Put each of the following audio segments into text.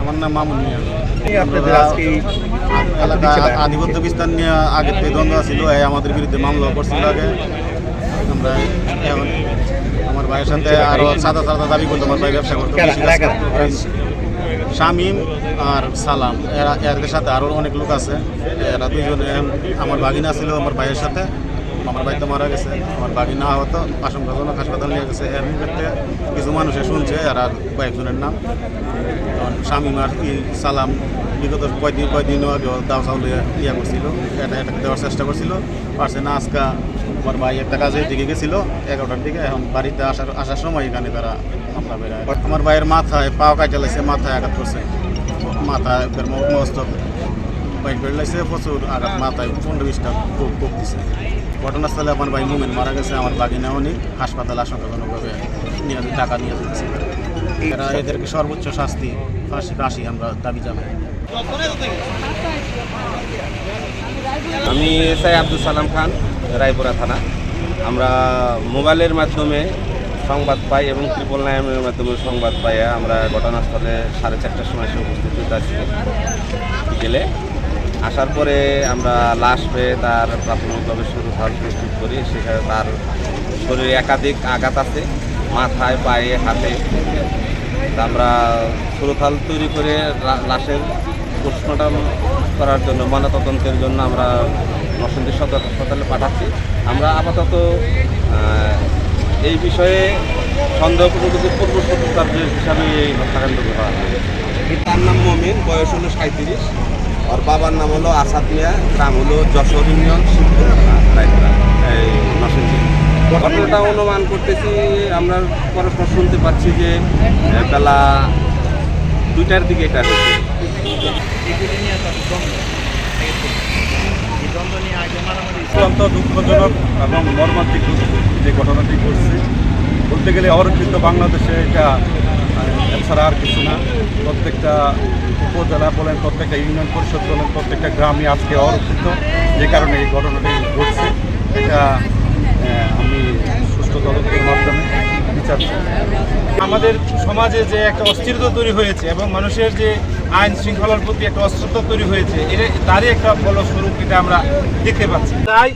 আমার নাম মামুন আধিপত্য বিস্তার নিয়ে আগে থেকে দ্বন্দ্ব ছিল আমাদের বিরুদ্ধে মামলা করছিল আগে। আমরা এখন আমার ভাইয়ের সাথে আরও সাদা সাদা দাবি করতো আমার ভাই ব্যবসা করতো কারা- কারা- কারা? শামিম আর সালাম এরা এদের সাথে আরও অনেক লোক আছে। এরা দুইজনে আমার বাগিনা ছিল আমার ভাইয়ের সাথে। আমার বাড়িতে মারা গেছে। আমার বাগিনা আহত আশঙ্কাজনক হাসপাতাল নিয়ে গেছে। এর ক্ষেত্রে কিছু মানুষে শুনছে আর আর কয়েকজনের নাম। যেমন শামিম আর কি সালাম বিগত কয়দিন কয়দিন আগে দাও চাউল ইয়া করছিল। এটা এটা দেওয়ার চেষ্টা করছিল। পারছে না, আজকা আমার ভাই একটা কাজে দিকে গেছিল, এগারোটার দিকে। এখন বাড়িতে আসার আসার সময় এখানে তারা হামলা বেড়ায়। আমার ভাইয়ের মাথায় পাও কাটা লাগছে, মাথায় আঘাত করছে। মাথায় মস্তক বাইক বেড়ে লাগছে প্রচুর আঘাত মাথায় পনেরো বিশটা খুব দিছে ঘটনাস্থলে আমার ভাই মুমিন মারা গেছে, আমার বাগিনা উনি হাসপাতালে আশঙ্কাজনকভাবে নিয়ে টাকা নিয়ে যেতেছে। এরা এদেরকে সর্বোচ্চ শাস্তি, ফাঁসি ফাঁসি আমরা দাবি জানাই। আমি এসআই আব্দুল সালাম খান, রায়পুরা থানা। আমরা মোবাইলের মাধ্যমে সংবাদ পাই এবং ত্রিপল নাইনের মাধ্যমে সংবাদ পাই আমরা ঘটনাস্থলে সাড়ে চারটার সময় এসে উপস্থিত হতে আসছি। বিকেলে আসার পরে আমরা লাশ পেয়ে তার প্রাথমিকভাবে শুরু হাল প্রস্তুত করি। সেখানে তার শরীরে একাধিক আঘাত আছে, মাথায়, পায়ে, হাতে। আমরা সুরথাল তৈরি করে লাশের পোস্টমর্টম করার জন্য, ময়নাতদন্তের জন্য আমরা নরসিংদী সদর হাসপাতালে পাঠাচ্ছি। আমরা আপাতত এই বিষয়ে সন্দেহ প্রকৃতির পূর্ব সত্যাব্দ হিসাবে এই হত্যাকাণ্ড করা তার নাম মমিন, বয়স হলো সাঁত্রিশ আর বাবার নাম হলো আসাদ মিয়া গ্রাম হলো যশোর ইউনিয়ন এই ঘটনাটা অনুমান করতেছি, আমরা পরস্পর শুনতে পাচ্ছি যে বেলা দুইটার দিকে এটা হয়েছে। অত্যন্ত দুঃখজনক এবং মর্মান্তিক যে ঘটনাটি ঘটছে, বলতে গেলে অরক্ষিত বাংলাদেশে এটা এছাড়া আর কিছু না। প্রত্যেকটা উপজেলা বলেন, প্রত্যেকটা ইউনিয়ন পরিষদ বলেন, প্রত্যেকটা গ্রামে আজকে অরক্ষিত। যে কারণে এই ঘটনাটি ঘটছে। এটা আমি সুষ্ঠু তদন্তের মাধ্যমে বিচার আমাদের সমাজে যে একটা অস্থিরতা তৈরি হয়েছে এবং মানুষের যে আইন শৃঙ্খলার প্রতি একটা অস্থিরতা তৈরি হয়েছে, এটা তারই একটা ফলস্বরূপ এটা আমরা দেখতে পাচ্ছি। তাই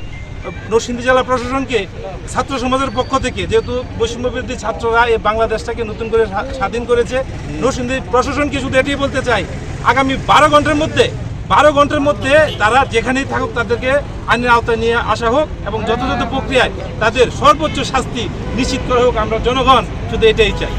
নরসিংদী জেলা প্রশাসনকে ছাত্র সমাজের পক্ষ থেকে, যেহেতু বৈষম্যবিরোধী ছাত্ররা এই বাংলাদেশটাকে নতুন করে স্বাধীন করেছে, নরসিংদী প্রশাসনকে শুধু এটাই বলতে চাই, আগামী বারো ঘণ্টার মধ্যে, বারো ঘণ্টার মধ্যে তারা যেখানেই থাকুক তাদেরকে আইনের আওতায় নিয়ে আসা হোক এবং যথাযথ প্রক্রিয়ায় তাদের সর্বোচ্চ শাস্তি নিশ্চিত করা হোক, আমরা জনগণ শুধু এটাই চাই।